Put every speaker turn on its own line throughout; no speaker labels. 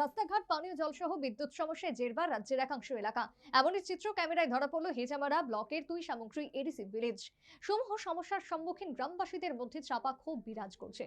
রাস্তাঘাট, পানীয় জলসহ বিদ্যুৎ সমস্যায় জেরবার রাজ্যের একাংশ এলাকা। এমনই চিত্র ক্যামেরায় ধরা পড়ল হেজামারা ব্লকের তুই সামগ্রী এডিসি ভিলেজ। সমূহ সমস্যার সম্মুখীন গ্রামবাসীদের মধ্যে চাপা ক্ষোভ বিরাজ করছে।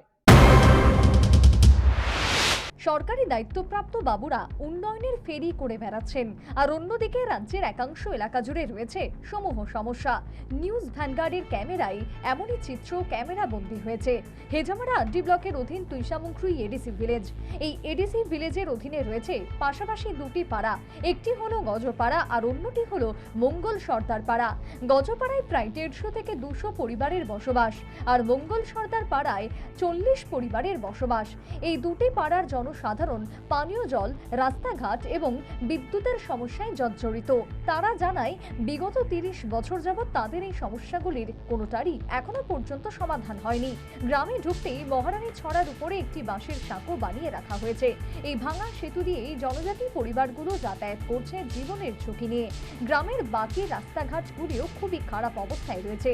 সরকারি দায়িত্বপ্রাপ্ত বাবুরা উন্নয়নের ফেরি করে বেড়াচ্ছেন। আর অন্যদিকে রাজ্যের একাংশ এলাকা জুড়ে রয়েছে সমূহ সমস্যা। নিউজ ভ্যানগার্ডের ক্যামেরায় এমনই চিত্র ক্যামেরা বন্দী হয়েছে। হেজামারা আড্ডি ব্লকের অধীন তুইসামুখরুই এডিসি ভিলেজ। এই এডিসি ভিলেজের অধীনে রয়েছে পাশাপাশি দুটি পাড়া। একটি হলো গজপাড়া আর অন্যটি হলো মঙ্গল সর্দার পাড়া। গজপাড়ায় প্রায় দেড়শো থেকে দুশো পরিবারের বসবাস। আর মঙ্গল সর্দার পাড়ায় চল্লিশ পরিবারের বসবাস। এই দুটি পাড়ার জনসাধারণ পানীয় জল রাস্তাঘাট এবং বিদ্যুতের সমস্যায় জর্জরিত। তারা জানায় বিগত তিরিশ বছর যাবৎ তাদের এই সমস্যাগুলির কোনোটারই এখনও পর্যন্ত সমাধান হয়নি। গ্রামে ঢুকতেই মহারানী ছড়ার উপরে একটি বাঁশের সাঁকো বানিয়ে রাখা হয়েছে। এই ভাঙা সেতু দিয়েই জনজাতি পরিবারগুলো যাতায়াত করছে জীবনের ঝুঁকি নিয়ে। গ্রামের বাকি রাস্তাঘাটগুলিও খুবই খারাপ অবস্থায় রয়েছে।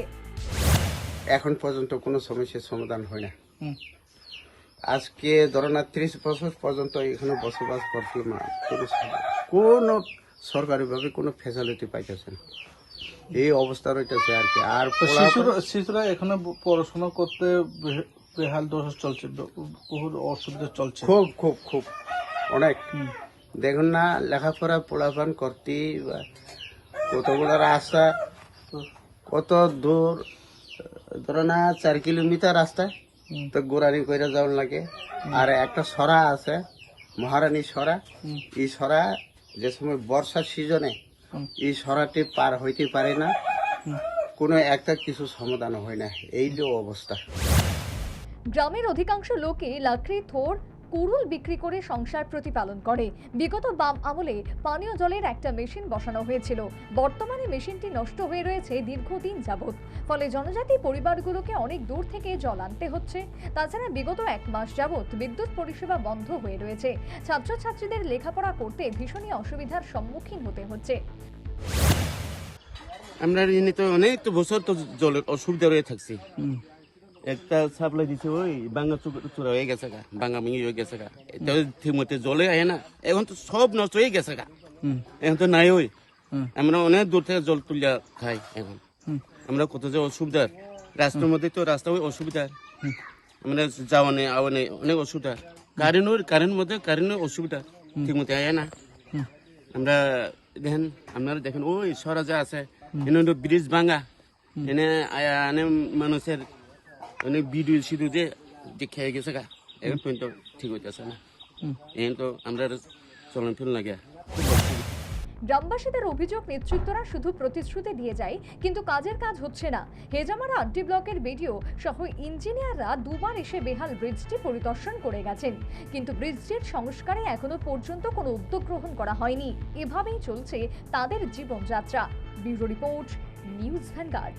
এখন পর্যন্ত কোনো সমস্যার সমাধান হয় না। আজকে ধরো না ত্রিশ বছর পর্যন্ত এখানে বসবাস করছিলাম না। কোনো সর- কোনো সরকারিভাবে কোনো ফেসিলিটি পাইতেছে না। এই অবস্থা রইতেছে আর কি। আর
শিশুরা শিশুরা এখানে পড়াশোনা করতে বেহাল দশা চলছে ব- বহু অসুবিধা চলছে।
খুব খুব খুব। অনেক। দেখুন না লেখাপড়া পোলাপান করতে বা কতগুলো রাস্তা কত দূর ধরো না চার কিলোমিটার রাস্তা। তো গোড়ানি করে যাওয়ার লাগে। আর একটা সরা আছে মহারানী সরা। এই সরা যে সময় বর্ষার সিজনে এই সরাটি পার হইতে পারে না। কোনো একটা কিছু সমাধান হয় না। এই যে অবস্থা।
গ্রামের অধিকাংশ লোকে লাকড়ি থোর কুড়ুল বিক্রি করে সংসার প্রতিপালন করে। বিগত বাম আমলে পানীয় জলের একটা মেশিন বসানো হয়েছিল। বর্তমানে মেশিনটি নষ্ট হয়ে রয়েছে দীর্ঘদিন যাবৎ। ফলে জনজাতি পরিবারগুলোকে অনেক দূর থেকে জল আনতে হচ্ছে। তাছাড়া বিগত এক মাস যাবৎ বিদ্যুৎ পরিষেবা বন্ধ হয়ে রয়েছে। ছাত্রছাত্রীদের লেখাপড়া করতে ভীষণই অসুবিধার সম্মুখীন হতে হচ্ছে।
আমরা তো অনেক বছর তো জলের অসুবিধা রয়ে থাকছি। একটা সাপ্লাই দিছে ওই বাঙ্গা চূড়া হয়ে গেছে গা বাঙ্গা মিঙ্গি হয়ে গেছে গা। ঠিক মতো জলে আয় না এখন তো সব নষ্ট হয়ে গেছে গা। এখন তো নাই ওই। আমরা অনেক দূর থেকে জল তুলিয়া খাই এখন। আমরা কত যে অসুবিধার রাস্তার মধ্যে তো রাস্তা ওই অসুবিধা আমরা যাওয়া নেই আওয়া নেই অনেক অসুবিধা কারেন্টের কারেন্টের মধ্যে কারেন্টের অসুবিধা ঠিক মতো আয় না। আমরা দেখেন আপনারা দেখেন ওই সরা যা আছে এনে ব্রিজ ভাঙা। এনে আয়া মানুষের অনেক বিদ্যুৎ সিঁদুর যে যে খেয়ে গেছে গা এখন পর্যন্ত ঠিক হইতেছে না। এখন তো আমরা চলন ফিরন লাগে।
গ্রামবাসীদের অভিযোগ নেতৃত্বরা শুধু প্রতিশ্রুতি দিয়ে যায় কিন্তু কাজের কাজ হচ্ছে না। হেজামারা আড্ডি ব্লকের বিডিও সহ ইঞ্জিনিয়াররা দুবার এসে বেহাল ব্রিজটি পরিদর্শন করে গেছেন। কিন্তু ব্রিজটির সংস্কারে এখনও পর্যন্ত কোনো উদ্যোগ গ্রহণ করা হয়নি। এভাবেই চলছে তাদের জীবনযাত্রা। Bureau report News Vanguard.